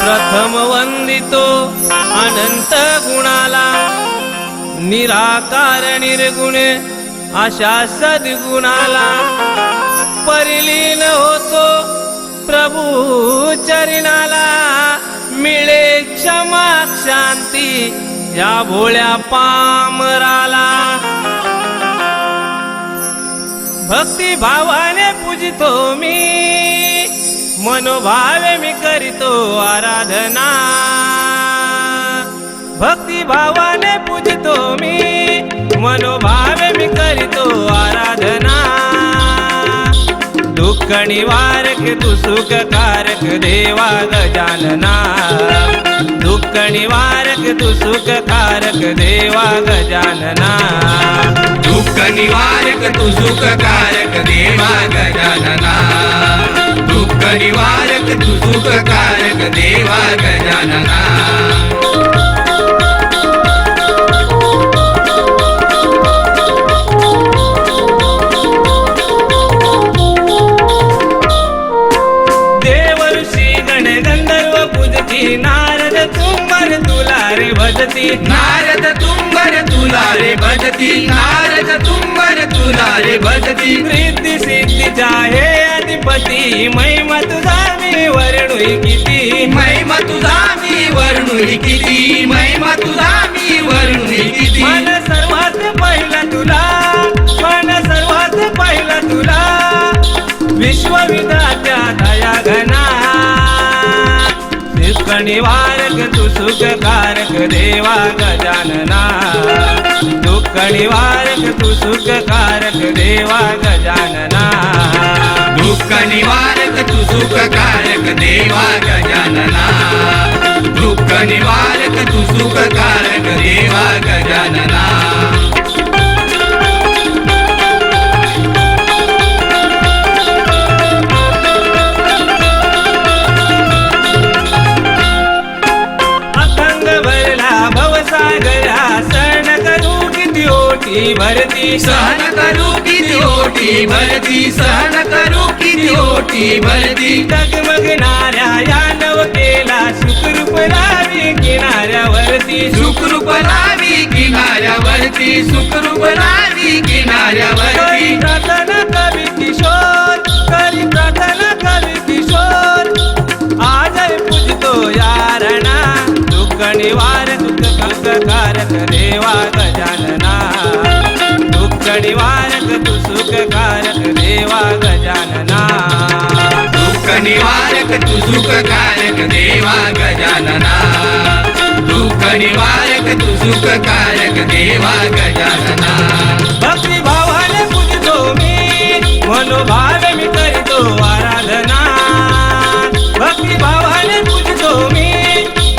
प्रथम वंदितो अनंत गुणाला निराकार निर्गुण अशा सद्गुणाला परिलीन होतो प्रभू चरणाला मिळे क्षमा शांती या भोळ्या पामराला भक्ती भावाने पूजितो मी. मनोभावे मी करीतो आराधना. भक्ती भावाने पूजितो मी. मनोभावे मी करीतो आराधना. दुःख निवारक तू सुखकारक देवा गजानना दुःख निवारक तू सुखकारक देवा गजानना दुःख निवारक तू सुखकारक देवा गजानना दुःख निवारक तू सुखकारक देवा गजानना देव गणगंधर्व पूजती नारद तू. तुंबर तुला रे भजती. नारद तुंबर तुला रे भजती. नारद तुंबर तुला रे भजती. रिद्धी सिद्धीचा हे अधिपती. महिमा तुझा मी वर्णुई किती महिमा तुझा मी वर्णुही किती निवारक तू सुखकारक देवा गजानना. दुःख निवारक तू सुखकारक देवा गजानना. दुःख निवारक तू सुखकारक देवा गजानना. दुःख निवारक तू सुखकारक देवा गजानना. ओटी भरती सहन करू किती ओटी भरती सहन करू किती ओटी भरती. डगमगणाऱ्या या नवकेला सुखरूप लावी किनाऱ्यावरती. सुखरूप लावी किनाऱ्यावरती सुखरूप लावी किनाऱ्यावरती. प्रार्थना कवी किशोर करी प्रार्थना कवी किशोर. आज पूजतो यारणा दुःख निवार दुःख सुखकारक देवा निवारक तू सुखकारक देवा गजानना. दुःख निवारक तू सुखकारक देवा गजानना. दुःख निवारक तू सुखकारक देवा गजानना. भक्ती भावाने पूजतो मी मनोभावे मी करीतो आराधना. भक्ती भावाने पूजतो मी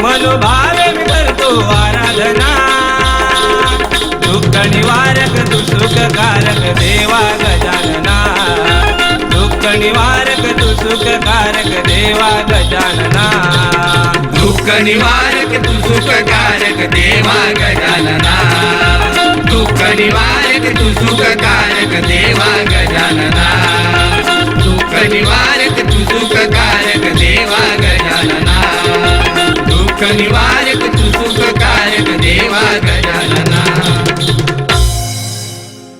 मनोभावे मी करतो आराधना. दुःख निवारक तू सुखकारक देवा गजानना दुःख निवारक तू सुखकारक देवा गजानना दुःख निवारक तू सुखकारक देवा गजानना दुःख निवारक तू सुखकारक देवा गजानना दुःख निवारक